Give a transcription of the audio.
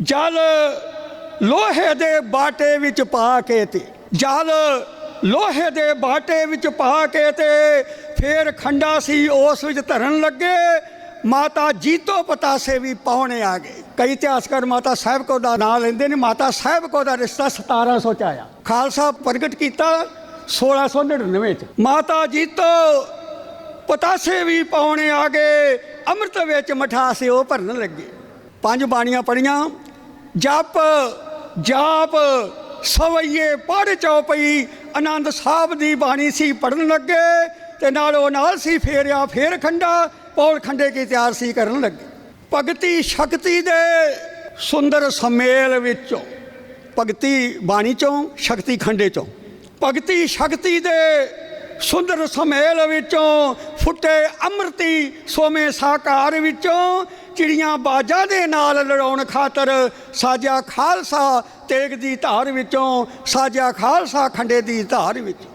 ਜਲ ਲੋਹੇ ਦੇ ਬਾਟੇ ਵਿੱਚ ਪਾ ਕੇ ਤੇ, ਜਲ ਲੋਹੇ ਦੇ ਬਾਟੇ ਵਿੱਚ ਪਾ ਕੇ ਤੇ ਫੇਰ ਖੰਡਾ ਸੀ, ਉਸ ਵਿੱਚ ਧਰਨ ਲੱਗੇ। ਮਾਤਾ ਜੀਤੋ ਪਤਾਸੇ ਵੀ ਪਾਉਣੇ ਆ ਗਏ। ਕਈ ਇਤਿਹਾਸਕਾਰ ਮਾਤਾ ਸਾਹਿਬ ਕੋ ਦਾ ਨਾਮ ਲੈਂਦੇ ਨੇ। ਮਾਤਾ ਸਾਹਿਬ ਕੋ ਦਾ ਰਿਸ਼ਤਾ 1700 ਚ ਆਇਆ। ਖਾਲਸਾ ਪ੍ਰਗਟ ਕੀਤਾ 1699 ਚ। ਮਾਤਾ ਜੀਤੋ ਪਤਾਸੇ ਵੀ ਪਾਉਣੇ ਆ ਗਏ। ਅੰਮ੍ਰਿਤ ਵਿੱਚ ਮਠਾਸੇ ਉਹ ਭਰਨ ਲੱਗੇ। ਪੰਜ ਬਾਣੀਆਂ ਪੜੀਆਂ ਜਪ, ਜਾਪ, ਸਵਈਏ ਪੜ ਚਉਪਈ ਆਨੰਦ ਸਾਹਿਬ ਦੀ ਬਾਣੀ ਸੀ ਪੜਨ ਲੱਗੇ, ਤੇ ਨਾਲੋਂ ਨਾਲ ਸੀ ਫੇਰਿਆ ਫੇਰ ਖੰਡਾ ਪੌਲ ਖੰਡੇ ਕੀ ਤਿਆਰ ਸੀ ਕਰਨ ਲੱਗੇ। ਭਗਤੀ ਸ਼ਕਤੀ ਦੇ ਸੁੰਦਰ ਸਮੇਲ ਵਿੱਚੋਂ, ਭਗਤੀ ਬਾਣੀ ਚੋਂ, ਸ਼ਕਤੀ ਖੰਡੇ ਚੋਂ। ਭਗਤੀ ਸ਼ਕਤੀ ਦੇ ਸੁੰਦਰ ਸਮੇਲ ਵਿੱਚੋਂ ਫੁੱਟੇ ਅੰਮ੍ਰਿਤੀ ਸੋਮੇ ਸਾਕਾਰ ਵਿੱਚੋਂ, ਚਿੜੀਆਂ ਬਾਜਾਂ ਦੇ ਨਾਲ ਲੜਾਉਣ ਖਾਤਰ ਸਾਜਾ ਖਾਲਸਾ ਤੇਗ ਦੀ ਧਾਰ ਵਿੱਚੋਂ ਸਾਜਾ ਖਾਲਸਾ ਖੰਡੇ ਦੀ ਧਾਰ ਵਿੱਚੋਂ।